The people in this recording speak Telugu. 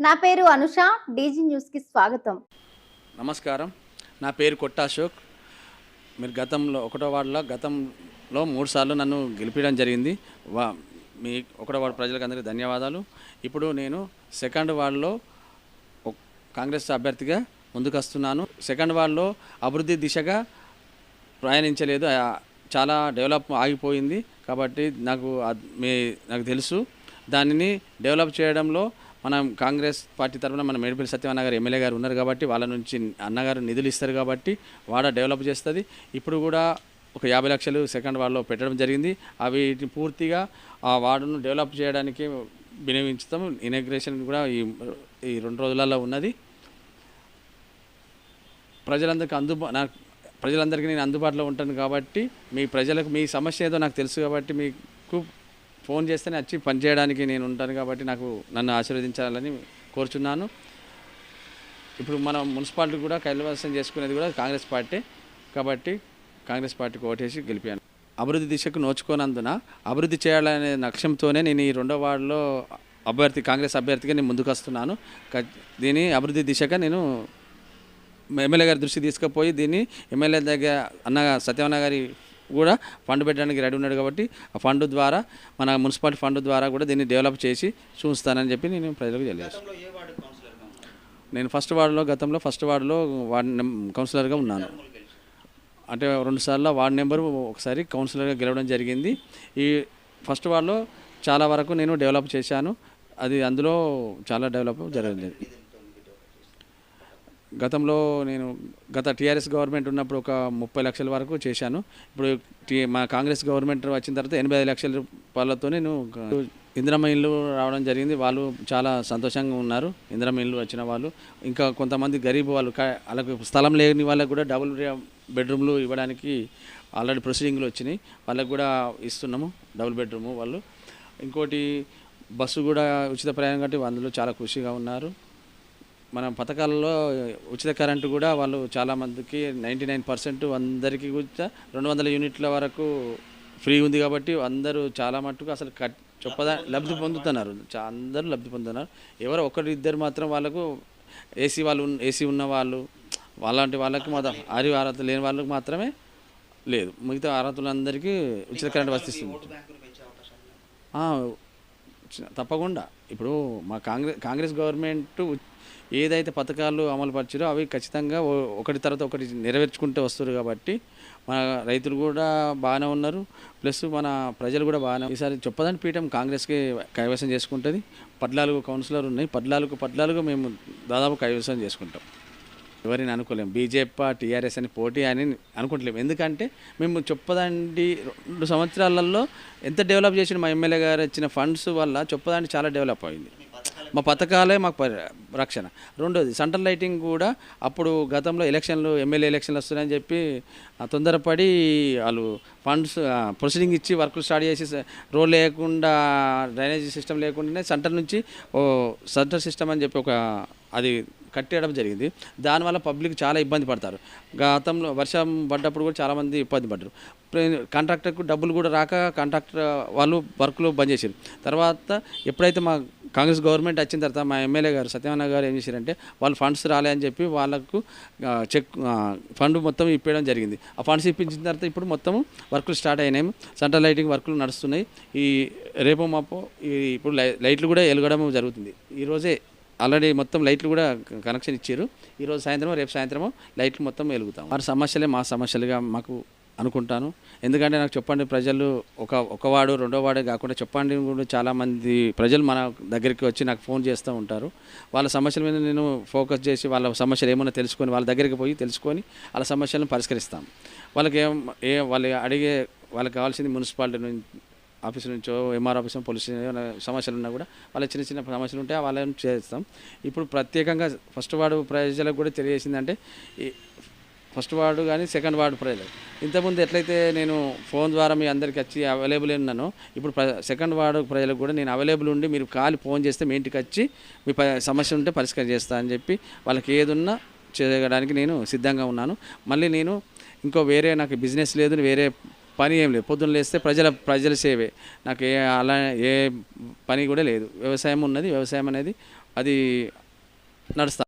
నా పేరు అనుష డీజీ న్యూస్కి స్వాగతం. నమస్కారం. నా పేరు కొట్ట అశోక్. మీరు గతంలో ఒకటో వార్డులో గతంలో మూడు సార్లు నన్ను గెలిపించడం జరిగింది. వా మీ ఒకటో వార్డు ప్రజలకు అందరికీ ధన్యవాదాలు. ఇప్పుడు నేను సెకండ్ వార్డులో కాంగ్రెస్ అభ్యర్థిగా ముందుకొస్తున్నాను. సెకండ్ వార్డులో అభివృద్ధి దిశగా ప్రయాణించలేదు. చాలా డెవలప్ ఆగిపోయింది. కాబట్టి నాకు మీ నాకు తెలుసు. దానిని డెవలప్ చేయడంలో మనం కాంగ్రెస్ పార్టీ తరఫున మన మేడిపల్లి సత్యవన్న గారు ఎమ్మెల్యే గారు ఉన్నారు కాబట్టి వాళ్ళ నుంచి అన్నగారు నిధులు ఇస్తారు కాబట్టి వాడ డెవలప్ చేస్తుంది. ఇప్పుడు కూడా ఒక యాభై లక్షలు సెకండ్ వార్డులో పెట్టడం జరిగింది. అవి పూర్తిగా ఆ వార్డును డెవలప్ చేయడానికి వినియోగించుతాం. ఇనాగ్రేషన్ కూడా ఈ ఈ రెండు రోజులలో ఉన్నది. ప్రజలందరికీ అందుబా నాకు ప్రజలందరికీ నేను అందుబాటులో ఉంటాను కాబట్టి మీ ప్రజలకు మీ సమస్య ఏదో నాకు తెలుసు కాబట్టి మీకు ఫోన్ చేస్తేనే వచ్చి పనిచేయడానికి నేను ఉంటాను కాబట్టి నాకు నన్ను ఆశీర్వదించాలని కోరుచున్నాను. ఇప్పుడు మనం మున్సిపాలిటీ కూడా కైలవాసం చేసుకునేది కూడా కాంగ్రెస్ పార్టీ కాబట్టి కాంగ్రెస్ పార్టీకి ఓటేసి గెలిపాను. అభివృద్ధి దిశకు నోచుకోనందున అభివృద్ధి చేయాలనే లక్ష్యంతోనే నేను ఈ రెండో వార్డులో అభ్యర్థి కాంగ్రెస్ అభ్యర్థిగా నేను ముందుకు వస్తున్నాను. దీని అభివృద్ధి దిశగా నేను ఎమ్మెల్యే గారి దృష్టి తీసుకుపోయి దీన్ని ఎమ్మెల్యే దగ్గర అన్న సత్యవన్న గారి కూడా ఫండ్ పెట్టడానికి రెడీ ఉన్నాడు కాబట్టి ఆ ఫండ్ ద్వారా మన మున్సిపాలిటీ ఫండ్ ద్వారా కూడా దీన్ని డెవలప్ చేసి చూస్తానని చెప్పి నేను ప్రజలకు తెలియజేస్తాను. నేను ఫస్ట్ వార్డులో గతంలో ఫస్ట్ వార్డులో వార్డు కౌన్సిలర్గా ఉన్నాను. అంటే రెండు సార్లు వార్డు నెంబర్ ఒకసారి కౌన్సిలర్గా గెలవడం జరిగింది. ఈ ఫస్ట్ వార్డులో చాలా వరకు నేను డెవలప్ చేశాను. అది అందులో చాలా డెవలప్ జరిగింది గతంలో నేను గత టీఆర్ఎస్ గవర్నమెంట్ ఉన్నప్పుడు ఒక ముప్పై లక్షల వరకు చేశాను. ఇప్పుడు టీ మా కాంగ్రెస్ గవర్నమెంట్ వచ్చిన తర్వాత ఎనభై ఐదు లక్షల రూపాయలతో నేను ఒక ఇందిరమ్మ ఇల్లు రావడం జరిగింది. వాళ్ళు చాలా సంతోషంగా ఉన్నారు. ఇందిరమ్మ ఇల్లు వచ్చిన వాళ్ళు. ఇంకా కొంతమంది గరీబ్ వాళ్ళు వాళ్ళకు స్థలం లేని వాళ్ళకు కూడా డబుల్ బెడ్రూమ్లు ఇవ్వడానికి ఆల్రెడీ ప్రొసీడింగ్లు వచ్చినాయి. వాళ్ళకు కూడా ఇస్తున్నాము డబుల్ బెడ్రూము వాళ్ళు. ఇంకోటి బస్సు కూడా ఉచిత ప్రయాణం కాబట్టి అందులో చాలా ఖుషిగా ఉన్నారు. మన పథకాలలో ఉచిత కరెంటు కూడా వాళ్ళు చాలామందికి నైంటీ నైన్ పర్సెంట్ అందరికీ కూడా రెండు వందల యూనిట్ల వరకు ఫ్రీ ఉంది కాబట్టి అందరూ చాలా మట్టుకు అసలు కట్ చొప్పదా లబ్ధి పొందుతున్నారు. అందరూ లబ్ధి పొందుతున్నారు. ఎవరో ఒకరు ఇద్దరు మాత్రం వాళ్ళకు ఏసీ వాళ్ళు ఏసీ ఉన్న వాళ్ళు అలాంటి వాళ్ళకి మాత్రం ఆరి అర్హత లేని వాళ్ళకి మాత్రమే లేదు. మిగతా అర్హతలందరికీ ఉచిత కరెంట్ వర్తిస్తుంది తప్పకుండా. ఇప్పుడు మా కాంగ్రెస్ కాంగ్రెస్ గవర్నమెంట్ ఏదైతే పథకాలు అమలు పరిచారో అవి ఖచ్చితంగా ఒకటి తర్వాత ఒకటి నెరవేర్చుకుంటూ వస్తారు కాబట్టి మన రైతులు కూడా బాగానే ఉన్నారు. ప్లస్ మన ప్రజలు కూడా బాగానే ఈసారి చెప్పదని పీఠం కాంగ్రెస్కి కైవసం చేసుకుంటుంది. పద్నాలుగు కౌన్సిలర్ ఉన్నాయి. పద్నాలుగు పద్నాలుగు మేము దాదాపు కైవసం చేసుకుంటాం. ఎవరిని అనుకోలేము బీజేపీ టీఆర్ఎస్ అని పోటీ అని అనుకుంటలేము ఎందుకంటే మేము చొప్పదండి రెండు సంవత్సరాలలో ఎంత డెవలప్ చేసిన మా ఎమ్మెల్యే గారు ఇచ్చిన ఫండ్స్ వల్ల చొప్పదండి చాలా డెవలప్ అయింది. మా పథకాలే మాకు రక్షణ. రెండోది సెంట్రల్ లైటింగ్ కూడా అప్పుడు గతంలో ఎలక్షన్లు ఎమ్మెల్యే ఎలక్షన్లు వస్తున్నాయని చెప్పి తొందరపడి వాళ్ళు ఫండ్స్ ప్రొసీడింగ్ ఇచ్చి వర్క్లు స్టార్ట్ చేసి రోడ్ లేకుండా డ్రైనేజీ సిస్టమ్ లేకుండానే సెంటర్ నుంచి ఓ సెంటర్ సిస్టమ్ అని చెప్పి ఒక అది కట్టేయడం జరిగింది. దానివల్ల పబ్లిక్ చాలా ఇబ్బంది పడతారు. గతంలో వర్షం పడ్డప్పుడు కూడా చాలామంది ఇబ్బంది పడ్డారు. కాంట్రాక్టర్కు డబ్బులు కూడా రాక కాంట్రాక్టర్ వాళ్ళు వర్క్లు బంద్ చేశారు. తర్వాత ఎప్పుడైతే మా కాంగ్రెస్ గవర్నమెంట్ వచ్చిన తర్వాత మా ఎమ్మెల్యే గారు సత్యనారాయణ గారు ఏం చేశారంటే వాళ్ళు ఫండ్స్ రాలే అని చెప్పి వాళ్ళకు చెక్ ఫండ్ మొత్తం ఇప్పించడం జరిగింది. ఆ ఫండ్స్ ఇప్పించిన తర్వాత ఇప్పుడు మొత్తం వర్కులు స్టార్ట్ అయినాయి. సెంట్రల్ లైటింగ్ వర్కులు నడుస్తున్నాయి. ఈ రేపు మాపో ఈ ఇప్పుడు లై- లైట్లు కూడా వెలగడం జరుగుతుంది. ఈరోజే ఆల్రెడీ మొత్తం లైట్లు కూడా కనెక్షన్ ఇచ్చారు. ఈరోజు సాయంత్రం రేపు సాయంత్రం లైట్లు మొత్తం వెలుగుతాం వారి సమస్యలే మా సమస్యలుగా మాకు అనుకుంటాను. ఎందుకంటే నాకు చెప్పండి ప్రజలు ఒక ఒకవాడు రెండో వాడే కాకుండా చెప్పండి కూడా చాలామంది ప్రజలు మన దగ్గరికి వచ్చి నాకు ఫోన్ చేస్తూ ఉంటారు. వాళ్ళ సమస్యల మీద నేను ఫోకస్ చేసి వాళ్ళ సమస్యలు ఏమైనా తెలుసుకొని వాళ్ళ దగ్గరికి పోయి తెలుసుకొని వాళ్ళ సమస్యలను పరిష్కరిస్తాం. వాళ్ళకి ఏం ఏ వాళ్ళు అడిగే వాళ్ళకి కావాల్సింది మున్సిపాలిటీ నుంచి ఆఫీస్ నుంచో ఎంఆర్ ఆఫీస్ పోలీస్ ఏమైనా సమస్యలు ఉన్నా కూడా వాళ్ళ చిన్న చిన్న సమస్యలు ఉంటే వాళ్ళని చేస్తాం. ఇప్పుడు ప్రత్యేకంగా ఫస్ట్ వాడు ప్రజలకు కూడా తెలియజేసిందంటే ఈ ఫస్ట్ వార్డు కానీ సెకండ్ వార్డు ప్రజలు ఇంతకుముందు ఎట్లయితే నేను ఫోన్ ద్వారా మీ అందరికి వచ్చి అవైలబుల్ ఉన్నాను ఇప్పుడు ప్ర సెకండ్ వార్డు ప్రజలకు కూడా నేను అవైలబుల్ ఉండి మీరు కాలి ఫోన్ చేస్తే మీ ఇంటికి వచ్చి మీ ప సమస్య ఉంటే పరిష్కారం చేస్తా అని చెప్పి వాళ్ళకి ఏదున్నా చేయడానికి నేను సిద్ధంగా ఉన్నాను. మళ్ళీ నేను ఇంకో వేరే నాకు బిజినెస్ లేదు వేరే పని ఏం లేదు. పొద్దున్న లేస్తే ప్రజల ప్రజల సేవే. నాకు ఏ అలా ఏ పని కూడా లేదు. వ్యవసాయం ఉన్నది వ్యవసాయం అనేది అది నడుస్తా